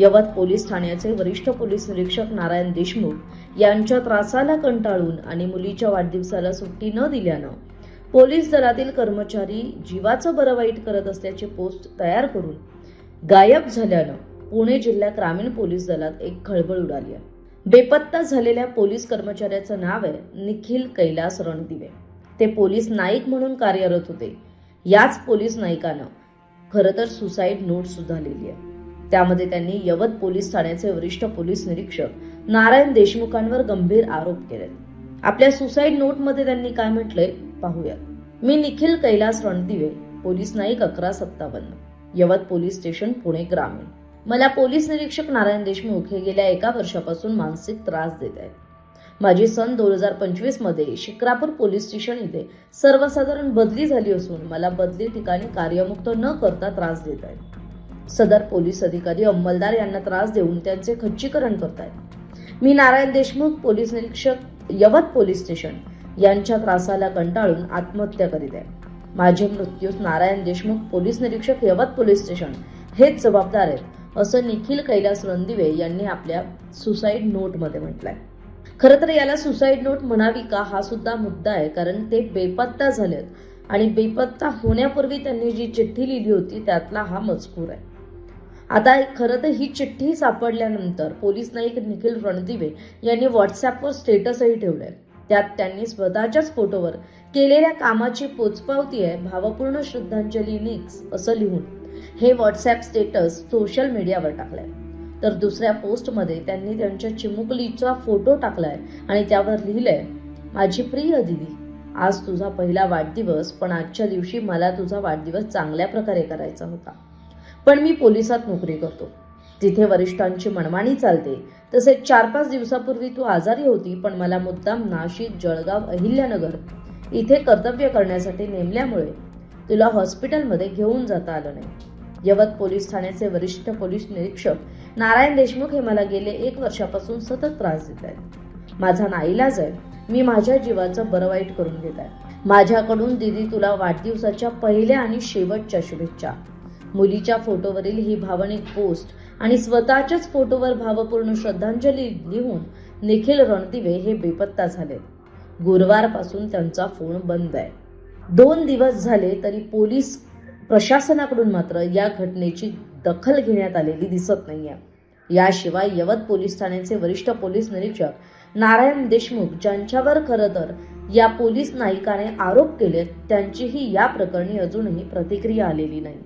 यवत police ठाण्याचे वरिष्ठ police निरीक्षक नारायण देशमुख यांच्या त्रासाला कंटाळून आणि मुलीच्या वाढदिवसाला सुट्टी न दिल्यानं पोलीस दलातील कर्मचारी जीवाचं बरं वाईट करत असल्याचे पोस्ट तयार करून गायब झाल्यानं पुणे जिल्हा ग्रामीण पोलीस दलात एक खळबळ उडाली आहे. बेपत्ता झालेल्या पोलीस कर्मचाऱ्याचं नाव आहे निखिल कैलास रणदिवे. ते पोलीस नाईक म्हणून कार्यरत होते. याच पोलीस नायकानं खरं तर सुसाईड नोट सुद्धा लिहिली आहे. त्यामध्ये त्यांनी यवत पोलीस ठाण्याचे वरिष्ठ पोलीस निरीक्षक नारायण देशमुखांवर गंभीर आरोप केले आपल्या सुसाईड नोटमध्ये त्यांनी काय म्हटलंय पाहूयात मी निखिल कैलास रणदिवे पोलीस नाईक अकरा सत्तावन्न यवत पोलीस स्टेशन पुणे ग्रामीण. मला पोलीस निरीक्षक नारायण देशमुख हे गेल्या एका वर्षापासून मानसिक त्रास देत आहेत. माझी सन दोन हजार पंचवीसमध्ये शिक्रापूर पोलीस स्टेशन इथे सर्वसाधारण बदली झाली असून मला बदली ठिकाणी कार्यमुक्त न करता त्रास देत आहेत. सदर पोलीस अधिकारी अंमलदार यांना त्रास देऊन त्यांचे खच्चीकरण करतायत. मी नारायण देशमुख पोलीस निरीक्षक यवत पोलीस स्टेशन यांच्या त्रासाला कंटाळून आत्महत्या करीत आहे. माझे मृत्यूस नारायण देशमुख पोलीस निरीक्षक यवत पोलीस स्टेशन हेच जबाबदार आहेत असं निखिल कैलास रणदिवे यांनी आपल्या सुसाईड नोटमध्ये म्हटलंय. खरं तर याला सुसाईड नोट म्हणावी का हा सुद्धा मुद्दा आहे कारण ते बेपत्ता झालेत आणि बेपत्ता होण्यापूर्वी त्यांनी जी चिठ्ठी लिहिली होती त्यातला हा मजकूर आहे. आता खरं तर ही चिठ्ठी सापडल्यानंतर पोलीस नाईक निखिल रणदिवे यांनी व्हॉट्सअपवर स्टेटसही ठेवलंय. त्यात त्यांनी स्वतःच्याच फोटोवर केलेल्या कामाची पोचपावती आहे भावपूर्ण श्रद्धांजली निक्स असं लिहून. हे व्हॉट्सअप स्टेटस सोशल मीडियावर टाकलंय. तर दुसऱ्या पोस्टमध्ये त्यांनी त्यांच्या चिमुकलीचा फोटो टाकलाय आणि त्यावर लिहिलंय माझी प्रिय दिदी आज तुझा पहिला वाढदिवस पण आजच्या दिवशी मला तुझा वाढदिवस चांगल्या प्रकारे करायचा होता. पण मी पोलिसात नोकरी करतो. तिथे वरिष्ठांची मनमानी चालते तसेच चार पाच दिवसापूर्वी तू आजारी होती पण मला मुद्दाम नाशिक जळगाव अहिल्यानगर इथे कर्तव्य करण्यासाठी नेमल्यामुळे तुला हॉस्पिटलमध्ये घेऊन जाता आलं नाही. यवत पोलीस ठाण्याचे वरिष्ठ पोलीस निरीक्षक नारायण देशमुख हे मला गेले एक वर्षापासून सतत त्रास देत आहेत. माझा नाईलाज आहे. मी माझ्या जीवाचं बरं वाईट करून घेत आहे. माझ्याकडून दिदी तुला वाढदिवसाच्या पहिल्या आणि शेवटच्या शुभेच्छा. मुलीच्या फोटोवरील ही भावनिक पोस्ट आणि स्वतःच्याच फोटोवर भावपूर्ण श्रद्धांजली लिहून निखिल रणदिवे हे बेपत्ता झाले. गुरुवारपासून त्यांचा फोन बंद आहे. दोन दिवस झाले तरी पोलीस प्रशासनाकडून मात्र या घटनेची दखल घेण्यात आलेली दिसत नाहीये. याशिवाय यवत पोलीस ठाण्याचे वरिष्ठ पोलीस निरीक्षक नारायण देशमुख ज्यांच्यावर खरं तर या पोलीस नायिकाने आरोप केले त्यांचीही या प्रकरणी अजूनही प्रतिक्रिया आलेली नाही.